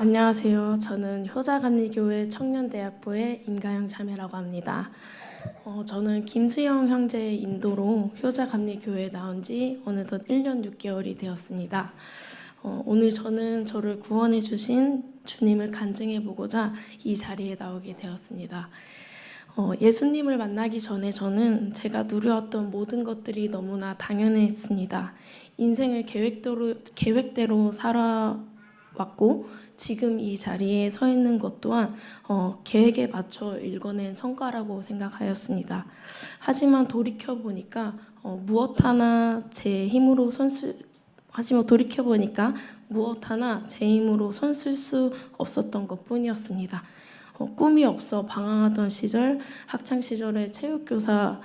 안녕하세요. 저는 효자감리교회 청년대학부의 임가영 자매라고 합니다. 어, 저는 김수영 형제의 인도로 효자감리교회에 나온 지 어느덧 1년 6개월이 되었습니다. 어, 오늘 저는 저를 구원해 주신 주님을 간증해 보고자 이 자리에 나오게 되었습니다. 어, 예수님을 만나기 전에 저는 제가 누려왔던 모든 것들이 너무나 당연했습니다. 인생을 계획대로, 계획대로 살아 왔고 지금 이 자리에 서 있는 것 또한 어, 계획에 맞춰 읽어낸 성과라고 생각하였습니다. 하지만 돌이켜 보니까 어, 무엇 하나 제 힘으로 손수 하지만 돌이켜 보니까 무엇 하나 제 힘으로 손쓸 수 없었던 것뿐이었습니다. 어, 꿈이 없어 방황하던 시절 학창 시절에 체육 교사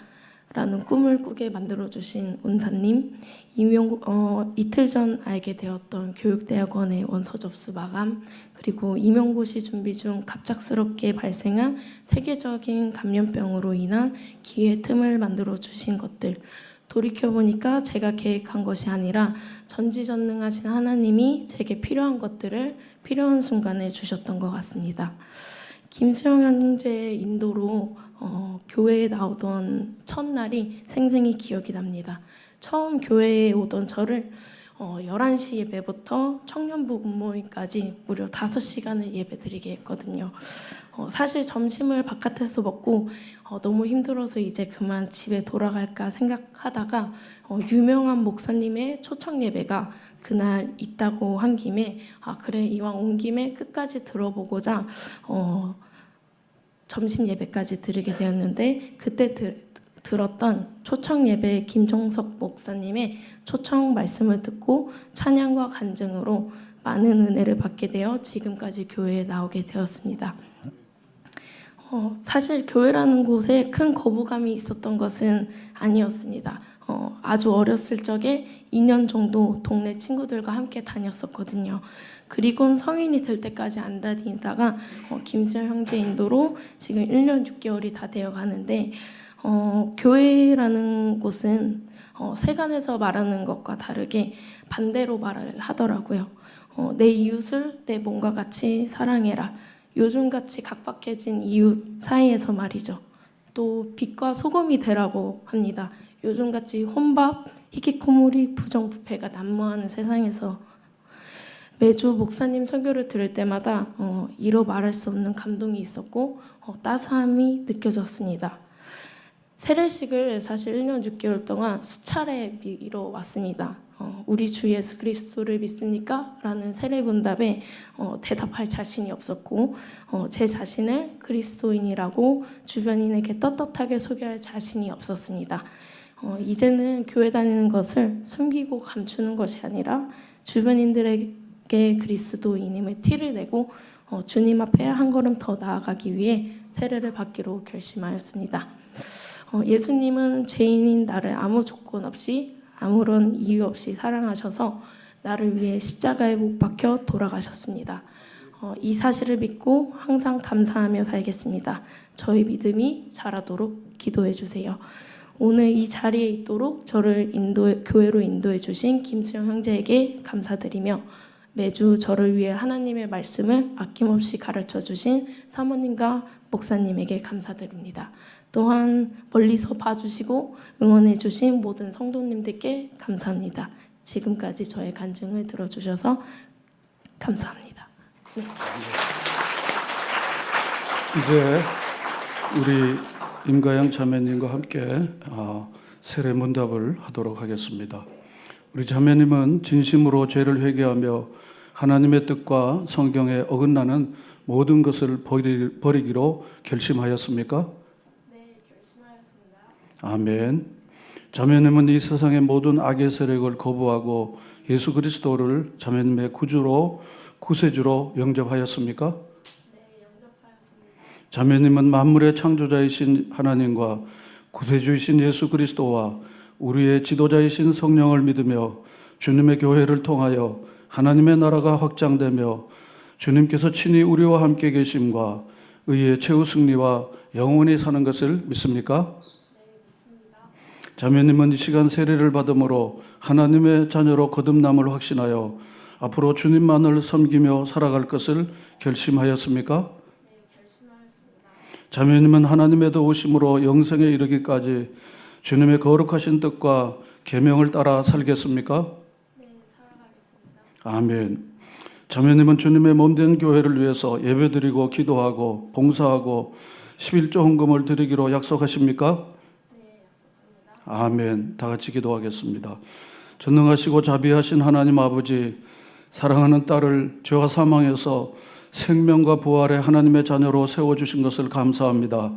라는 꿈을 꾸게 만들어 주신 은사님, 임용 어, 이틀 전 알게 되었던 교육대학원의 원서 접수 마감 그리고 임용고시 준비 중 갑작스럽게 발생한 세계적인 감염병으로 인한 기회 틈을 만들어 주신 것들 돌이켜 보니까 제가 계획한 것이 아니라 전지전능하신 하나님이 제게 필요한 것들을 필요한 순간에 주셨던 것 같습니다. 김수영 형제의 인도로 어, 교회에 나오던 첫날이 생생히 기억이 납니다. 처음 교회에 오던 저를 어, 11시 예배부터 청년부 모임까지 무려 5시간을 예배 드리게 했거든요. 어, 사실 점심을 바깥에서 먹고 어, 너무 힘들어서 이제 그만 집에 돌아갈까 생각하다가 어, 유명한 목사님의 초청 예배가 그날 있다고 한 김에 아 그래 이왕 온 김에 끝까지 들어보고자 어, 점심 예배까지 드리게 되었는데 그때 들, 들었던 초청 예배 김종석 목사님의 초청 말씀을 듣고 찬양과 간증으로 많은 은혜를 받게 되어 지금까지 교회에 나오게 되었습니다. 어, 사실 교회라는 곳에 큰 거부감이 있었던 것은 아니었습니다. 어, 아주 어렸을 적에 2년 정도 동네 친구들과 함께 다녔었거든요. 그리고 성인이 될 때까지 안 다니다가 어, 김수영 형제 인도로 지금 1년 6개월이 다 되어 가는데 어, 교회라는 곳은 어, 세간에서 말하는 것과 다르게 반대로 말을 하더라고요. 어, 내 이웃을 내 몸과 같이 사랑해라. 요즘같이 각박해진 이웃 사이에서 말이죠. 또 빛과 소금이 되라고 합니다. 요즘같이 혼밥, 히키코모리, 부정부패가 난무하는 세상에서 매주 목사님 설교를 들을 때마다 어, 이로 말할 수 없는 감동이 있었고 어, 따스함이 느껴졌습니다. 세례식을 사실 1년 6개월 동안 수차례 미뤄 왔습니다. 어, 우리 주 예수 그리스도를 믿습니까? 라는 세례 문답에 어, 대답할 자신이 없었고 어, 제 자신을 그리스도인이라고 주변인에게 떳떳하게 소개할 자신이 없었습니다. 어, 이제는 교회 다니는 것을 숨기고 감추는 것이 아니라 주변인들에게 그리스도인임을 티를 내고 어, 주님 앞에 한 걸음 더 나아가기 위해 세례를 받기로 결심하였습니다. 어, 예수님은 죄인인 나를 아무 조건 없이 아무런 이유 없이 사랑하셔서 나를 위해 십자가에 못 박혀 돌아가셨습니다. 어, 이 사실을 믿고 항상 감사하며 살겠습니다. 저희 믿음이 자라도록 기도해 주세요. 오늘 이 자리에 있도록 저를 인도 교회로 인도해 주신 김수영 형제에게 감사드리며 매주 저를 위해 하나님의 말씀을 아낌없이 가르쳐 주신 사모님과 목사님에게 감사드립니다. 또한 멀리서 봐주시고 응원해 주신 모든 성도님들께 감사합니다. 지금까지 저의 간증을 들어주셔서 감사합니다. 네. 이제 우리 임가영 자매님과 함께 어, 세례 문답을 하도록 하겠습니다. 우리 자매님은 진심으로 죄를 회개하며 하나님의 뜻과 성경에 어긋나는 모든 것을 버리- 버리기로 결심하였습니까? 네, 결심하였습니다. 아멘. 자매님은 이 세상의 모든 악의 세력을 거부하고 예수 그리스도를 자매님의 구주로 구세주로 영접하였습니까? 자매님은 만물의 창조자이신 하나님과 구세주이신 예수 그리스도와 우리의 지도자이신 성령을 믿으며 주님의 교회를 통하여 하나님의 나라가 확장되며 주님께서 친히 우리와 함께 계심과 의의 최후 승리와 영원히 사는 것을 믿습니까? 자매님은 이 시간 세례를 받음으로 하나님의 자녀로 거듭남을 확신하여 앞으로 주님만을 섬기며 살아갈 것을 결심하였습니까? 자매님은 하나님의 도우심으로 영생에 이르기까지 주님의 거룩하신 뜻과 계명을 따라 살겠습니까? 아멘. 자매님은 주님의 몸된 교회를 위해서 예배드리고 기도하고 봉사하고 11조 헌금을 드리기로 약속하십니까? 아멘. 다 같이 기도하겠습니다. 전능하시고 자비하신 하나님 아버지, 사랑하는 딸을 죄와 사망에서 생명과 부활의 하나님의 자녀로 세워주신 것을 감사합니다.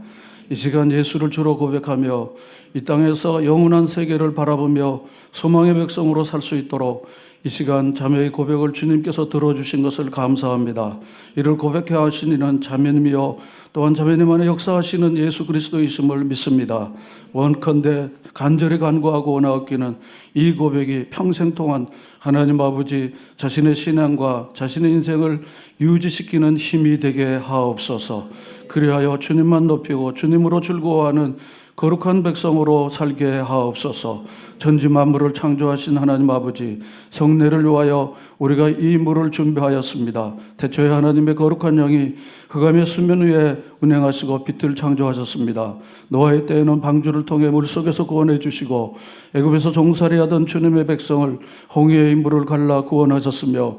이 시간 예수를 주로 고백하며 이 땅에서 영원한 세계를 바라보며 소망의 백성으로 살 수 있도록 이 시간 자매의 고백을 주님께서 들어주신 것을 감사합니다. 이를 고백해 하신 이는 자매님이요 또한 자매님 안에 역사하시는 예수 그리스도이심을 믿습니다. 원컨대 간절히 간구하고 원하옵기는 이 고백이 평생 동안 하나님 아버지 자신의 신앙과 자신의 인생을 유지시키는 힘이 되게 하옵소서. 그리하여 주님만 높이고 주님으로 즐거워하는 거룩한 백성으로 살게 하옵소서. 전지 만물을 창조하신 하나님 아버지 성례를 위하여 우리가 이 물을 준비하였습니다. 태초에 하나님의 거룩한 영이 흑암의 수면 위에 운행하시고 빛을 창조하셨습니다. 노아의 때에는 방주를 통해 물 속에서 구원해 주시고 애굽에서 종살이하던 주님의 백성을 홍해의 물을 갈라 구원하셨으며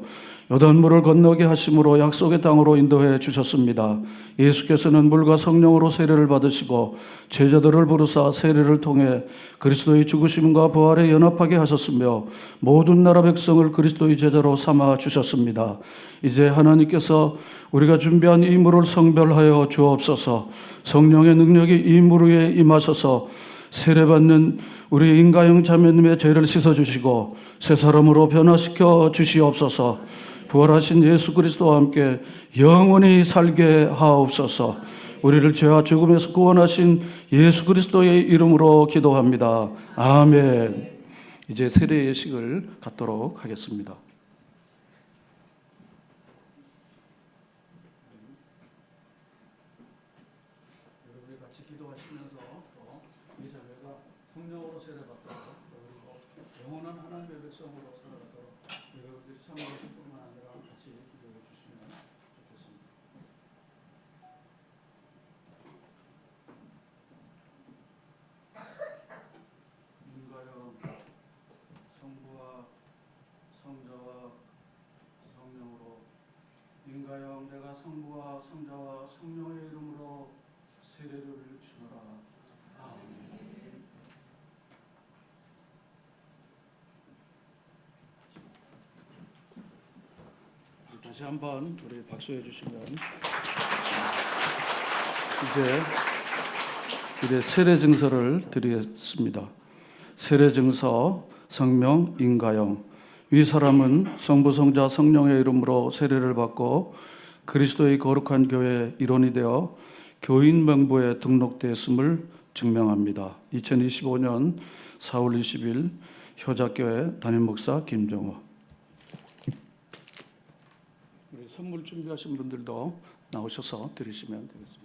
요단물을 건너게 하심으로 약속의 땅으로 인도해 주셨습니다. 예수께서는 물과 성령으로 세례를 받으시고 제자들을 부르사 세례를 통해 그리스도의 죽으심과 부활에 연합하게 하셨으며 모든 나라 백성을 그리스도의 제자로 삼아 주셨습니다. 이제 하나님께서 우리가 준비한 이 물을 성별하여 주옵소서. 성령의 능력이 이 물 위에 임하셔서 세례받는 우리 인가영 자매님의 죄를 씻어 주시고 새 사람으로 변화시켜 주시옵소서. 부활하신 예수 그리스도와 함께 영원히 살게 하옵소서. 우리를 죄와 죽음에서 구원하신 예수 그리스도의 이름으로 기도합니다. 아멘. 이제 세례 예식을 갖도록 하겠습니다. 성령으로 세례받도록 그리고 영원한 하나님의 백성으로 살아가도록 여러분들이 참여하실 뿐만 아니라 같이 기도해 주시면 좋겠습니다. 인가요 성부와 성자와 성령으로 인가요 내가 성부와 성자와 성령의 이름으로 세례를 주노라. 아멘. 다시 한번 우리 박수해 주시면 이제 이제 세례 증서를 드리겠습니다. 세례 증서 성명 인가영 위 사람은 성부 성자 성령의 이름으로 세례를 받고 그리스도의 거룩한 교회 일원이 되어 교인 명부에 등록되었음을 증명합니다. 2025년 4월 20일 효자교회 담임 목사 김정호. 우리 선물 준비하신 분들도 나오셔서 드리시면 되겠습니다.